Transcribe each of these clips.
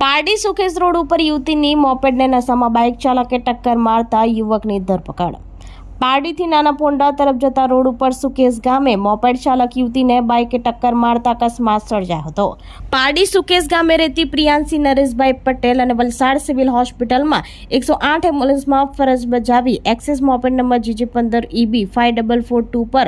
Pardi સુખેસ road ઉપર યુવતીની મોપેડને નશામાં bike ચાલકે ટક્કર મારતા યુવકની ધરપકડ. પારડીથી નાના પોંડા તરફ જતા રોડ ઉપર સુકેશ ગામે મોપેડ ચાલક યુવતીને બાઇકે ટક્કર મારતા અકસ્માત સર્જાયો હતો. પારડી સુકેશ ગામે રહેતી પ્રિયાંશી નરેશભાઈ પટેલ અને વલસાડ સિવિલ હોસ્પિટલમાં એકસો આઠ એમ્બ્યુલન્સમાં ફરજ બજાવી એક્સેસ મોપેડ નંબર જીજે પંદર EB five double four two પર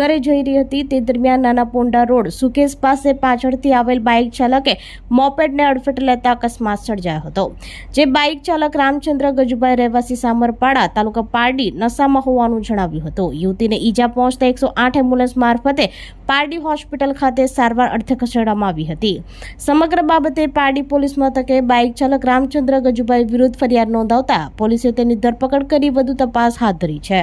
ઘરે જઈ રહી હતી. તે દરમિયાન નાના પોંડા રોડ સુકેશ પાસે પાછળથી આવેલ બાઇક ચાલકે મોપેડને અડફેટે લેતા અકસ્માત સર્જાયો હતો. જે બાઇક ચાલક રામચંદ્ર ગજુભાઈ રહેવાસી સામરપાડા તાલુકા પારડી નશામાં હોવાનું જણાવ્યું હતું. યુવતીને ઈજા પહોંચતા એકસો આઠ એમ્બ્યુલન્સ મારફતે પારડી હોસ્પિટલ ખાતે સારવાર અર્થે ખસેડવામાં આવી હતી. સમગ્ર બાબતે પારડી પોલીસ મથકે બાઇક ચાલક રામચંદ્ર ગજુભાઈ વિરુદ્ધ ફરિયાદ નોંધાવતા પોલીસે તેની ધરપકડ કરી વધુ તપાસ હાથ ધરી છે.